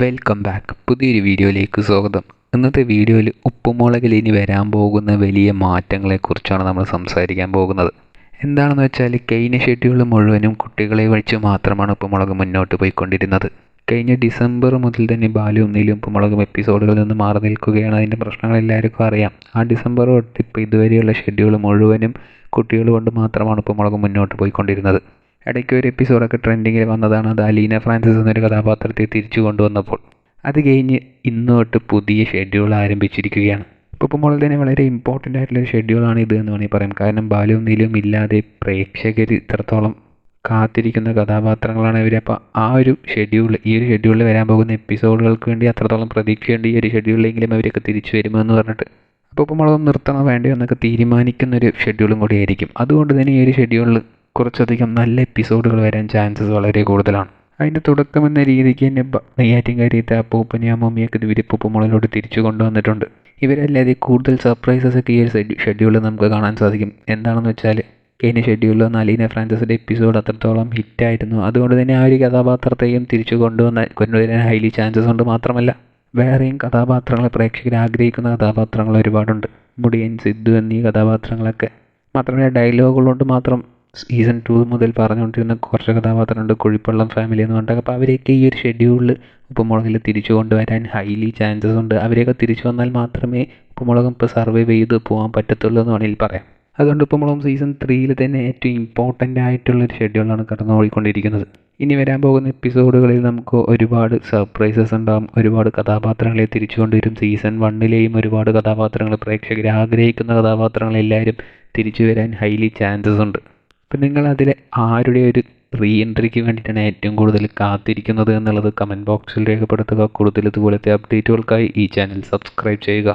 Welcome back പുതിയൊരു വീഡിയോയിലേക്ക് സ്വാഗതം. ഇന്നത്തെ വീഡിയോയിൽ ഉപ്പുമുളകിൽ ഇനി വരാൻ പോകുന്ന വലിയ മാറ്റങ്ങളെക്കുറിച്ചാണ് നമ്മൾ സംസാരിക്കാൻ പോകുന്നത്. എന്താണെന്ന് വെച്ചാൽ കഴിഞ്ഞ ഷെഡ്യൂൾ മുഴുവനും കുട്ടികളെ വഴിച്ച് മാത്രമാണ് ഉപ്പുമുളക് മുന്നോട്ട് പോയിക്കൊണ്ടിരുന്നത്. കഴിഞ്ഞ ഡിസംബർ മുതൽ തന്നെ ബാലുവും നീലും ഉപ്പുമുളകും എപ്പിസോഡുകളിൽ നിന്ന് മാറി നിൽക്കുകയാണ്. അതിന്റെ പ്രശ്നങ്ങൾ എല്ലാവർക്കും അറിയാം. ആ ഡിസംബർ തൊട്ട് ഇപ്പോൾ ഇതുവരെയുള്ള ഷെഡ്യൂൾ മുഴുവനും കുട്ടികൾ കൊണ്ട് മാത്രമാണ് ഉപ്പുമുളക് മുന്നോട്ട് പോയിക്കൊണ്ടിരുന്നത്. ഇടയ്ക്ക് ഒരു എപ്പിസോഡൊക്കെ ട്രെൻഡിങ്ങിൽ വന്നതാണ്. അത് അലീന ഫ്രാൻസിസ് എന്നൊരു കഥാപാത്രത്തെ തിരിച്ചു കൊണ്ടുവന്നപ്പോൾ. അത് കഴിഞ്ഞ് ഇന്ന് തൊട്ട് പുതിയ ഷെഡ്യൂൾ ആരംഭിച്ചിരിക്കുകയാണ്. ഇപ്പോൾ മുതൽ തന്നെ വളരെ ഇമ്പോർട്ടന്റ് ആയിട്ടുള്ളൊരു ഷെഡ്യൂളാണ് ഇത് എന്ന് വേണമെങ്കിൽ പറയാം. കാരണം ബാലവും നീലും ഇല്ലാതെ പ്രേക്ഷകർ ഇത്രത്തോളം കാത്തിരിക്കുന്ന കഥാപാത്രങ്ങളാണ് ഇവർ അപ്പോൾ ആ ഒരു ഷെഡ്യൂൾ ഈ ഒരു ഷെഡ്യൂളിൽ വരാൻ പോകുന്ന എപ്പിസോഡുകൾക്ക് വേണ്ടി അത്രത്തോളം പ്രതീക്ഷയുണ്ട് ഈ ഒരു ഷെഡ്യൂളിലെങ്കിലും അവരൊക്കെ തിരിച്ചു വരുമെന്ന് പറഞ്ഞിട്ട്. അപ്പോൾ ഇപ്പോൾ മുളകം നിർത്തണോ വേണ്ടയോ എന്നൊക്കെ തീരുമാനിക്കുന്നൊരു ഷെഡ്യൂളും കൂടിയായിരിക്കും അതുകൊണ്ട് തന്നെ ഈ ഒരു ഷെഡ്യൂളിൽ കുറച്ചധികം നല്ല എപ്പിസോഡുകൾ വരാൻ ചാൻസസ് വളരെ കൂടുതലാണ്. അതിന്റെ തുടക്കം എന്ന രീതിക്ക് തന്നെ നെയ്യാറ്റിൻകാരിയത്തെ അപ്പൂപ്പനെയും അമ്മൂമ്മയൊക്കെ ഇവർ മുകളിലോട്ട് തിരിച്ചു കൊണ്ടുവന്നിട്ടുണ്ട്. ഇവരല്ലാതെ കൂടുതൽ സർപ്രൈസസ് ഒക്കെ ഈ ഒരു ഷെഡ്യൂളിൽ നമുക്ക് കാണാൻ സാധിക്കും. എന്താണെന്ന് വെച്ചാൽ കഴിഞ്ഞ ഷെഡ്യൂളിൽ വന്ന അലീന ഫ്രാൻസിസിന്റെ എപ്പിസോഡ് അത്രത്തോളം ഹിറ്റായിരുന്നു അതുകൊണ്ട് തന്നെ ആ ഒരു കഥാപാത്രത്തെയും തിരിച്ചു കൊണ്ടുവന്ന കൊണ്ടുവരാൻ ഹൈലി ചാൻസസ് ഉണ്ട് മാത്രമല്ല വേറെയും കഥാപാത്രങ്ങൾ പ്രേക്ഷകർ ആഗ്രഹിക്കുന്ന കഥാപാത്രങ്ങൾ ഒരുപാടുണ്ട്. മുടിയൻ സിദ്ധു എന്നീ കഥാപാത്രങ്ങളൊക്കെ. മാത്രമല്ല ഡയലോഗുകൾ കൊണ്ട് മാത്രം സീസൺ ടു മുതൽ പറഞ്ഞുകൊണ്ടിരുന്ന കുറച്ച് കഥാപാത്രമുണ്ട് കുഴിപ്പള്ളം ഫാമിലി എന്ന് പറഞ്ഞിട്ട്. അപ്പോൾ അവരെയൊക്കെ ഈ ഒരു ഷെഡ്യൂളിൽ ഉപ്പുമുളകിൽ തിരിച്ചു കൊണ്ടുവരാൻ ഹൈലി ചാൻസസ് ഉണ്ട്. അവരെയൊക്കെ തിരിച്ചു വന്നാൽ മാത്രമേ ഉപ്പുമുളകും ഇപ്പോൾ സർവൈവ് ചെയ്ത് പോകാൻ പറ്റത്തുള്ളൂ എന്ന് വേണമെങ്കിൽ പറയാം. അതുകൊണ്ട് ഉപ്പുമുളകും സീസൺ ത്രീയിൽ തന്നെ ഏറ്റവും ഇമ്പോർട്ടന്റ് ആയിട്ടുള്ളൊരു ഷെഡ്യൂളാണ് കടന്നു പോയിക്കൊണ്ടിരിക്കുന്നത് ഇനി വരാൻ പോകുന്ന എപ്പിസോഡുകളിൽ നമുക്ക് ഒരുപാട് സർപ്രൈസസ് ഉണ്ടാകും ഒരുപാട് കഥാപാത്രങ്ങളെ തിരിച്ചു കൊണ്ടുവരും. സീസൺ വണ്ണിലെയും ഒരുപാട് കഥാപാത്രങ്ങൾ പ്രേക്ഷകർ ആഗ്രഹിക്കുന്ന കഥാപാത്രങ്ങൾ എല്ലാവരും തിരിച്ചു വരാൻ ഹൈലി ചാൻസസ് ഉണ്ട്. അപ്പം നിങ്ങൾ അതിലെ ആരുടെ ഒരു റീ എൻട്രിക്ക് വേണ്ടിയിട്ടാണ് ഏറ്റവും കൂടുതൽ കാത്തിരിക്കുന്നത് എന്നുള്ളത് കമന്റ് ബോക്സിൽ രേഖപ്പെടുത്തുക. കൂടുതൽ ഇതുപോലത്തെ അപ്ഡേറ്റുകൾക്കായി ഈ ചാനൽ സബ്സ്ക്രൈബ് ചെയ്യുക.